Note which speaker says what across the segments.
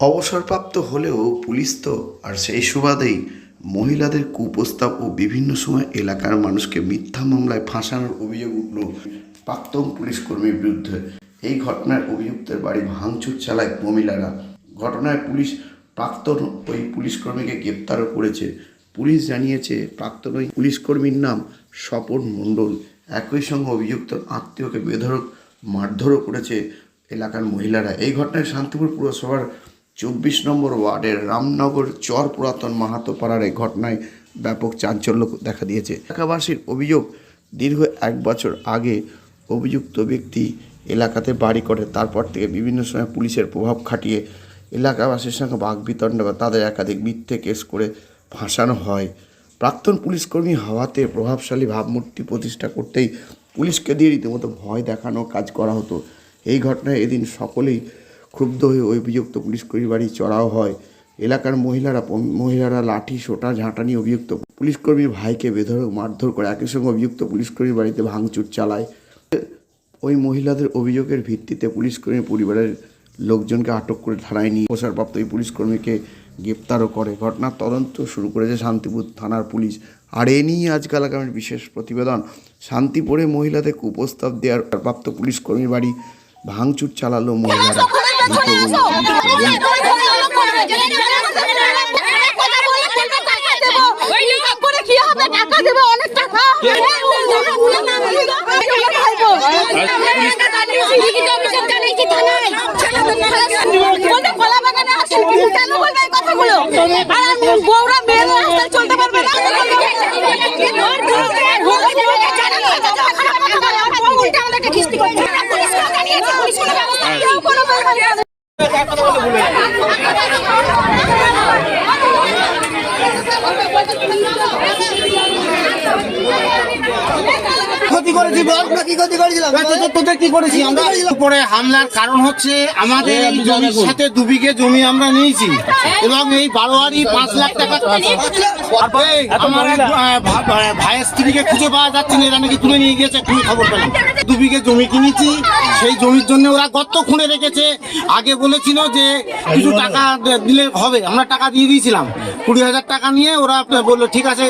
Speaker 1: অবসরপ্রাপ্ত হলেও পুলিশ তো, আর সেই সুবাদেই মহিলাদের কুপ্রস্তাব ও বিভিন্ন সময় এলাকার মানুষকে মিথ্যা মামলায় ফাঁসানোর অভিযোগ উঠল প্রাক্তন পুলিশ কর্মীর বিরুদ্ধে। এই ঘটনার অভিযুক্তের বাড়ি ভাঙচুর চালায় মহিলারা। ঘটনায় পুলিশ প্রাক্তন ওই পুলিশ কর্মীকে গ্রেপ্তারও করেছে। পুলিশ জানিয়েছে, প্রাক্তন ওই পুলিশ কর্মীর নাম স্বপন মণ্ডল। একই সঙ্গে অভিযুক্ত আত্মীয়কে বেধরক মারধরও করেছে এলাকার মহিলারা। এই ঘটনায় শান্তিপুর পুরসভার চব্বিশ নম্বর ওয়ার্ডের রামনগর চর পুরাতন মাহাতো পাড়ার ঘটনায় ব্যাপক চাঞ্চল্য দেখা দিয়েছে। এলাকাবাসীর অভিযোগ, দীর্ঘ এক বছর আগে অভিযুক্ত ব্যক্তি এলাকাতে বাড়ি করে, তারপর থেকে বিভিন্ন সময় পুলিশের প্রভাব খাটিয়ে এলাকাবাসীর সঙ্গে বাগবিতণ্ড বা তাদের একাধিক মিথ্যে কেস করে ফাঁসানো হয়। প্রাক্তন পুলিশকর্মী হওয়াতে প্রভাবশালী ভাবমূর্তি প্রতিষ্ঠা করতেই পুলিশকে দিয়ে রীতিমতো ভয় দেখানো কাজ করা হতো। এই ঘটনায় এদিন সকলেই ক্ষুব্ধ হয়ে অভিযুক্ত পুলিশকর্মীর বাড়ি চড়াও হয়। এলাকার মহিলারা মহিলারা লাঠি, সোটা ঝাঁটা নিয়ে অভিযুক্ত পুলিশকর্মীর ভাইকে বেধরক মারধর করে একই সঙ্গে অভিযুক্ত পুলিশকর্মীর বাড়িতে ভাঙচুর চালায়। ওই মহিলাদের অভিযোগের ভিত্তিতে পুলিশকর্মী পরিবারের লোকজনকে আটক করে থানায় নিয়ে অবসরপ্রাপ্ত এই পুলিশকর্মীকে গ্রেপ্তারও করে। ঘটনার তদন্ত শুরু করেছে শান্তিপুর থানার পুলিশ। আর এ নিয়ে আজকাল আগামীর বিশেষ প্রতিবেদন। শান্তিপুরে মহিলাদের কুপ্রস্তাব দেওয়ার প্রাপ্ত পুলিশকর্মীর বাড়ি ভাঙচুর চালালো মহিলারা। ধৃত ওই অনেক
Speaker 2: বউরা মেয়ে রাস্তায় চলতে পারবে না উল্টা আমাদেরকে খিস্তি করছে পুলিশ কোনো জানিয়েছে পুলিশ কোনো ব্যবস্থা কেউ কোনো ব্যবস্থা
Speaker 3: ক্ষতি করেছি বল আমরা কি ক্ষতি করেছিলাম? তোদের কি করেছি? আমরা
Speaker 4: উপরে হামলার কারণ হচ্ছে আমাদের এই জমির সাথে দু বিঘে জমি আমরা নিয়েছি। এবং এই বারোয়ারি পাঁচ লাখ টাকা আমার ভাইয়ের স্ত্রীকে খুঁজে পাওয়া যাচ্ছে না এরা নাকি তুলে নিয়ে গিয়েছে খুবই খবর পেলাম দু বিঘে জমি কিনেছি সেই জমির জন্য ওরা গর্ত খুঁড়ে রেখেছে। আগে বলেছিল যে কিছু টাকা দিলে হবে আমরা টাকা দিয়ে দিয়েছিলাম। কুড়ি হাজার টাকা নিয়ে ওরা বলল ঠিক আছে।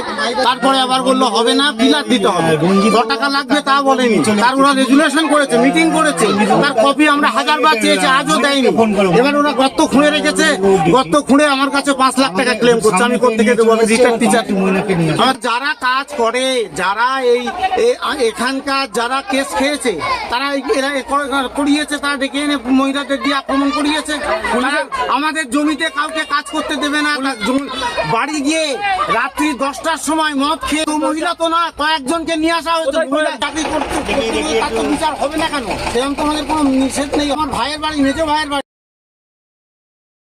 Speaker 4: তারপরে আবার বলল হবে না বিলার দিতে হবে। ছ টাকা লাগবে। তা বলেনি। তার ওরা রেজুলেশন করেছে মিটিং করেছে। তার কপি আমরা হাজার বার চেয়েছি আজও দেয়নি। এবার ওরা গর্ত খুঁড়ে রেখেছে। গর্ত খুঁড়ে আমার কাছে পাঁচ লাখ টাকা ক্লেম করছে। আমি কোথেকে দেবো? আমি রিটার্ন টিচার আমার যারা কাজ করে যারা এই এখানকার যারা কেস খেয়েছে তারা এরা করিয়েছে তারা ডেকে এনে মহিলাদের দিয়ে আক্রমণ করিয়েছে। আমাদের জমিতে কাউকে কাজ করতে দেবে না। বাড়ি গিয়ে রাত্রি দশটার সময় মদ খেয়ে মহিলা তো না কয়েকজনকে নিয়ে আসা হয়েছে। মহিলা চাকরি করতে বিচার হবে না কেন? সেরকম তো আমাদের কোনো নিষেধ নেই। আমার ভাইয়ের বাড়ি মেজো ভাইয়ের বাড়ি।